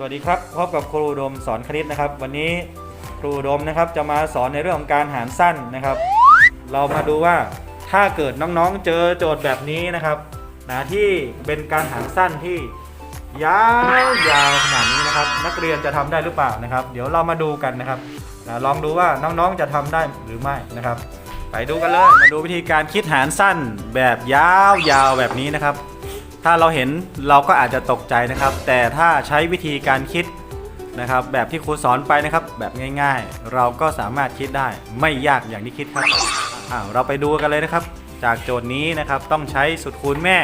สวัสดีครับพบกับครูดมสอนคณิตนะครับ วันนี้ครูดมนะครับจะมาสอนในเรื่องของการหารสั้นนะครับ เรามาดูว่าถ้าเกิดน้องๆเจอโจทย์แบบนี้นะครับนะที่เป็นการหารสั้นที่ยาวยาวขนาดนี้นะครับ นักเรียนจะทำได้หรือเปล่านะครับ เดี๋ยวเรามาดูกันนะครับนะลองดูว่าน้องๆจะทำได้หรือไม่นะครับ ไปดูกันเลยมาดูวิธีการคิดหารสั้นแบบยาวยาวแบบนี้นะครับ ถ้าเราเห็นเราก็อาจจะตกใจนะครับ แต่ถ้าใช้วิธีการคิดนะครับ แบบที่ครูสอนไปนะครับ แบบง่ายๆ เราก็สามารถคิดได้ไม่ยากอย่างที่คิดครับอ้าวเราไปดูกันเลยนะครับ จากโจทย์นี้นะครับต้องใช้สุดคูณแม่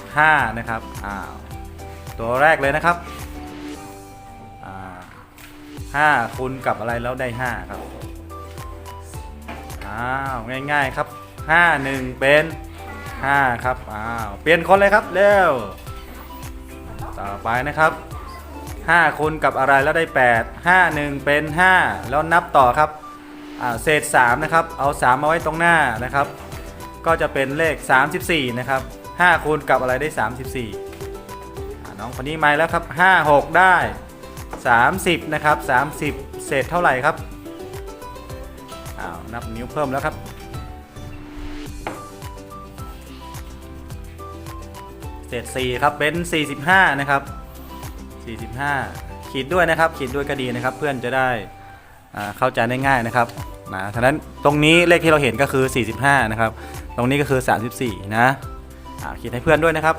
5 นะครับอ้าวตัวแรกเลยนะครับอ่าห้าคูณกับอะไรแล้วได้ 5 ครับอ้าวง่ายๆครับ 5 1 เป็น 5ครับอ้าวเปลี่ยนคนเลยครับเร็วต่อไปนะครับ5คูณกับอะไรแล้วได้8 5 1เป็น5แล้วนับต่อครับอ่าเศษ3นะครับเอา3มมาไว้ตรงหน้านะครับ ก็จะเป็นเลข 34 นะครับ5คูณกับอะไรได้ 34อ่น้องคนนี้มาแล้วครับ5 6 ได้ 30 นะครับ 30 เศษเท่าไหร่ครับอ้าวนับนิ้วเพิ่มแล้วครับ เศษ4ครับเป็น45 นะครับ 45 ขีดด้วยนะครับ ขีดด้วยก็ดีนะครับ เพื่อนจะได้เข้าใจได้ง่ายนะครับนะฉะนั้นตรงนี้เลขที่เราเห็นก็คือ 45 นะครับ ตรงนี้ก็คือ 34 นะอ่าขีดให้เพื่อนด้วยนะครับ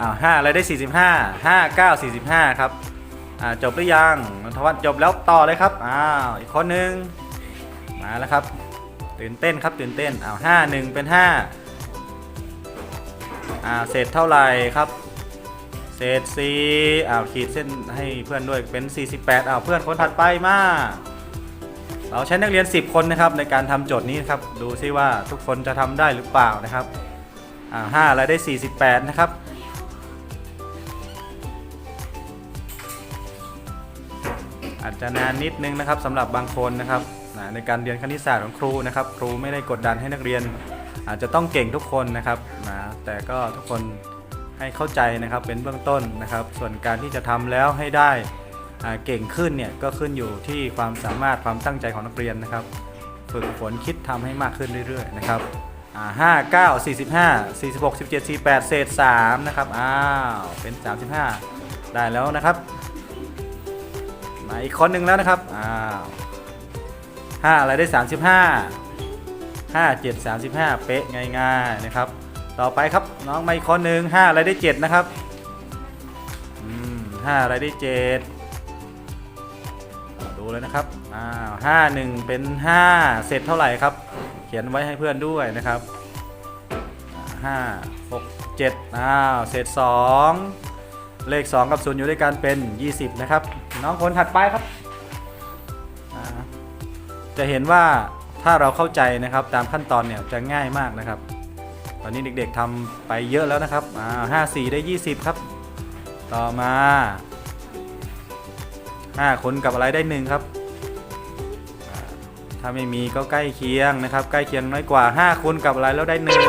อ้าว5อะไรได้ 45 5 9 45 ครับอ่าจบหรือยังนนทวัฒน์จบแล้วต่อเลยครับอ้าวอีกคนนึงมาแล้วครับ ตื่นเต้นครับตื่นเต้นอ้าว5 1 เป็น 5 อ่าเศษเท่าไหร่ครับ เศษ4อ้าวขีดเส้นให้เพื่อนด้วยเป็น 48อ้าวเพื่อนคนถัดไปมาเราใช้นักเรียน 10 คนนะครับในการทำโจทย์นี้ครับดูซิว่าทุกคนจะทำได้หรือเปล่านะครับอ่า5อะไรได้ 48 นะครับอาจจะนานนิดนึงนะครับสำหรับบางคนนะครับในการเรียนคณิตศาสตร์ของครูนะครับ ครูไม่ได้กดดันให้นักเรียน อาจจะต้องเก่งทุกคนนะครับนะ แต่ก็ทุกคนให้เข้าใจนะครับเป็นเบื้องต้นนะครับ ส่วนการที่จะทำแล้วให้ได้เก่งขึ้นเนี่ยก็ขึ้นอยู่ที่ความสามารถความตั้งใจของนักเรียนนะครับ ฝึกฝนคิดทำให้มากขึ้นเรื่อยๆนะครับห้าเก้าสี่สิบห้าสี่สิบหกสิบเจ็ดสี่แปดเศษสามนะครับอ้าวเป็นสามสิบห้าได้แล้วนะครับมาอีกคนหนึ่งแล้วนะครับอ้าวห้าอะไรได้สามสิบห้า5 7 35เป๊ะง่ายๆนะครับ ต่อไปครับน้องไมาอีกคนหนึ่ง5อะไรได้7นะครับอืม5อะไรได้7ดูเลยนะครับอ้าว5 1เป็น5เสร็จเท่าไหร่ครับ เขียนไว้ให้เพื่อนด้วยนะครับอ่า5 6 7อ้าวเศษ2เลข 2 กับ0อยู่ด้วยกันเป็น 20 นะครับ น้องคนถัดไปครับ จะเห็นว่าถ้าเราเข้าใจนะครับตามขั้นตอนเนี่ยจะง่ายมากนะครับ ตอนนี้เด็กๆทำไปเยอะแล้วนะครับอ่าห้าสี่ได้ 20 ครับ ต่อมา 5 คนกับอะไรได้หนึ่งครับ ถ้าไม่มีก็ใกล้เคียงนะครับ ใกล้เคียงน้อยกว่า 5คูณกับอะไรแล้วได้หนึ่ง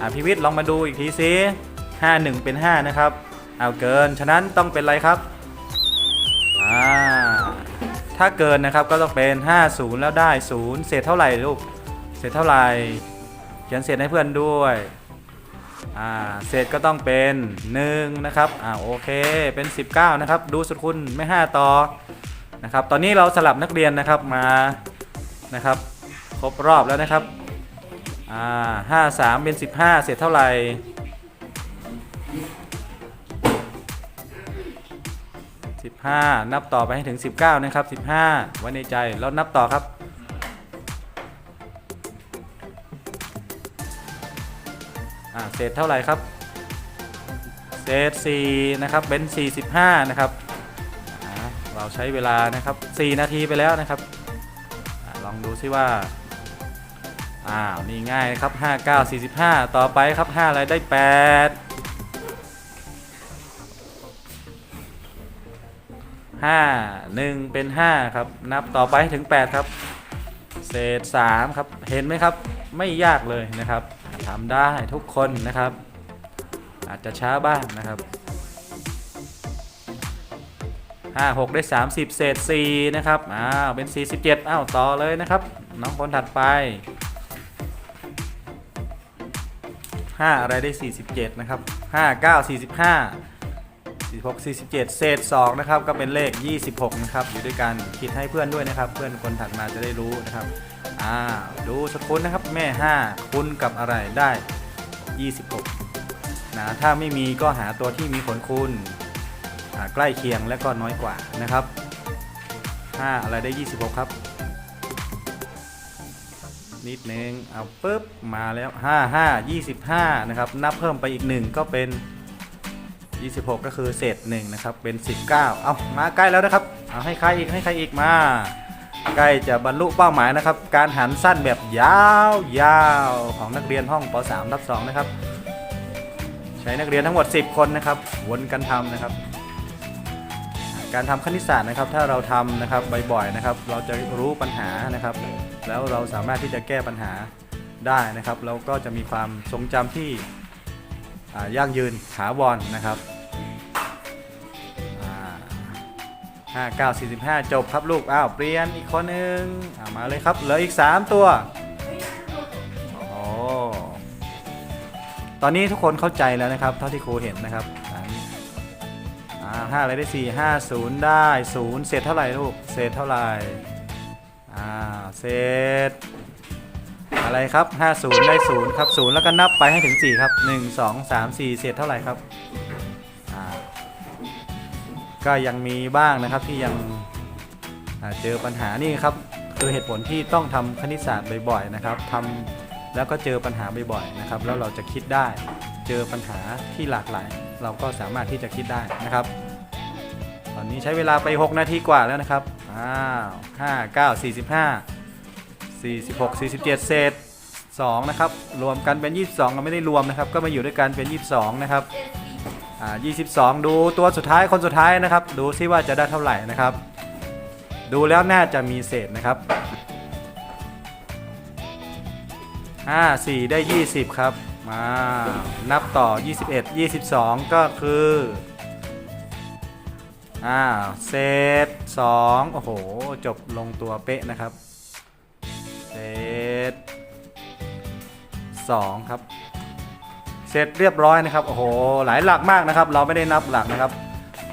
อ่าพิวิทย์ลองมาดูอีกทีซิ5 1 เป็น 5 นะครับ เอาเกิน ฉะนั้นต้องเป็นอะไรครับอ่าถ้าเกินนะครับก็ต้องเป็น 50 แล้วได้ 0 เศษเท่าไหร่ลูก เศษเท่าไหร่ เขียนเศษให้เพื่อนด้วยอ่าเศษก็ต้องเป็น1นะครับอ่าโอเคเป็น 19 นะครับ ดูสุดคุณไม่ 5 ต่อนะครับตอนนี้เราสลับนักเรียนนะครับมานะครับครบรอบแล้วนะครับอ่า53เป็น 15 เศษเท่าไหร่15 นับต่อไปให้ถึง 19 นะครับ 15 ไว้ในใจแล้วนับต่อครับ เศษเท่าไหร่ครับ เศษ4นะครับเป็น45 นะครับ เราใช้เวลานะครับ 4 นาทีไปแล้วนะครับอลองดูซิว่า อ้าว นี่ง่ายครับ 59 45 ต่อไปครับ 5 อะไรได้8ห้าหนึ่งเป็นห้าครับ นับต่อไปถึง 8 ครับ เศษ 3 ครับ เห็นไหมครับ ไม่ยากเลยนะครับ ทำได้ทุกคนนะครับ อาจจะช้าบ้างนะครับ 5 6 ได้ 30 เศษ 4 นะครับ อ้าว เป็น 47 อ้าว ต่อเลยนะครับ น้องคนถัดไป 5 อะไรได้ 47 นะครับ 5 9 45 46 47 เศษ 2 นะครับ ก็เป็นเลข 26 นะครับ อยู่ด้วยกันคิดให้เพื่อนด้วยนะครับ เพื่อนคนถัดมาจะได้รู้นะครับ อ่า ดูสกุลนะครับ แม่ 5คูณกับอะไรได้ 26 นะ ถ้าไม่มีก็หาตัวที่มีผลคูณใกล้เคียงและก็น้อยกว่านะครับ 5 อะไรได้ 26 ครับ นิดนึง เอาปุ๊บ มาแล้ว 5 5 25 นะครับ นับเพิ่มไปอีก 1 ก็เป็น 26 ก็คือเศษ1นะครับเป็น 19 เอามาใกล้แล้วนะครับเอาให้ใครอีกให้ใครอีกมาใกล้จะบรรลุเป้าหมายนะครับ การหันสั้นแบบยาวยาวๆของนักเรียนห้องป .3 ทับ2นะครับ ใช้นักเรียนทั้งหมด 10 คนนะครับ วนกันทำนะครับ การทำคณิตศาสตร์นะครับ ถ้าเราทำนะครับบ่อยๆนะครับ เราจะรู้ปัญหานะครับ แล้วเราสามารถที่จะแก้ปัญหาได้นะครับ เราก็จะมีความทรงจำที่อ่ายั่งยืนถาวรนะครับ ห้าเก้าสี่สิบห้าจบครับลูก อ้าว เปลี่ยนอีกคนหนึ่งอามาเลยครับ เหลืออีก 3 ตัวโอ้ตอนนี้ทุกคนเข้าใจแล้วนะครับ เท่าที่ครูเห็นนะครับอ่าอ่าห้าอะไรได้สี่ห้าศูนย์ได้ศูนย์เศษเท่าไหร่ลูก เศษเท่าไหร่ อ่า เศษ อะไรครับ50ได้0ครับ0แล้วก็นับไปให้ถึง4ครับ1 2 3 4เศษเท่าไหร่ครับ ก็ยังมีบ้างนะครับที่ยังเจอปัญหานี่ครับคือเหตุผลที่ต้องทำคณิตศาสตร์บ่อยๆนะครับทำแล้วก็เจอปัญหาบ่อยๆนะครับแล้วเราจะคิดได้เจอปัญหาที่หลากหลาย เราก็สามารถที่จะคิดได้นะครับ ตอนนี้ใช้เวลาไป 6 นาทีกว่าแล้วนะครับอ้าว5 9 45 46 47เจ็ดเศษ2นะครับรวมกันเป็น 22ก็ไม่ได้รวมนะครับ ก็มาอยู่ด้วยกันเป็น 22 นะครับ อ่า22 ดูตัวสุดท้ายคนสุดท้ายนะครับ ดูซิว่าจะได้เท่าไหร่นะครับ ดูแล้วน่าจะมีเศษนะครับ 5 4 ได้ 20 ครับ มา นับต่อ 21 22 ก็คืออ่าเศษ2โอ้โห จบลงตัวเป๊ะนะครับเศษ2ครับ เสร็จเรียบร้อยนะครับโอ้โหหลายหลักมากนะครับ เราไม่ได้นับหลักนะครับ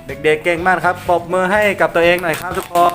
เด็กๆเก่งมากครับปรบมือให้กับตัวเองหน่อยครับทุกคน